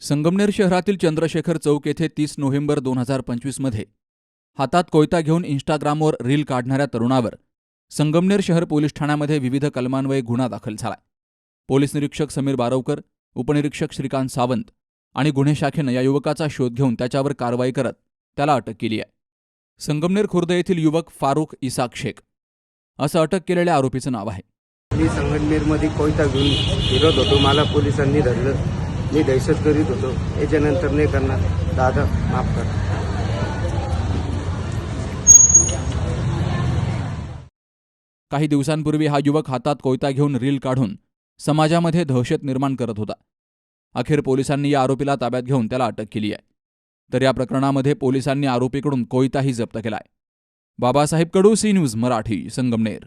संगमनेर शहरातील चंद्रशेखर चौक येथे तीस नोव्हेंबर दोन हजार पंचवीसमध्ये हातात कोयता घेऊन इंस्टाग्रामवर रील काढणाऱ्या तरुणावर संगमनेर शहर पोलीस ठाण्यामध्ये विविध कलमान्वये गुन्हा दाखल झालाय. पोलीस निरीक्षक समीर बारवकर उपनिरीक्षक श्रीकांत सावंत आणि गुन्हे शाखेनं या युवकाचा शोध घेऊन त्याच्यावर कारवाई करत त्याला अटक केली आहे. संगमनेर खुर्द येथील युवक फारुख इसाक शेख असं अटक केलेल्या आरोपीचं नाव आहे. मी संगमनेरमध्ये कोयता घेऊन फिरत होतो. मला पोलिसांनी धरलं. मी दहशत करीत होतो. याच्यानंतर नाही करणार. दादा माफ करा. काही दिवसांपूर्वी हा युवक हातात कोयता घेऊन रील काढून समाजामध्ये दहशत निर्माण करत होता. अखेर पोलिसांनी या आरोपीला ताब्यात घेऊन त्याला अटक केली आहे. तर या प्रकरणामध्ये पोलिसांनी आरोपीकडून कोयताही जप्त केलाय. Babasaheb Kadu C news Marathi Sangamner.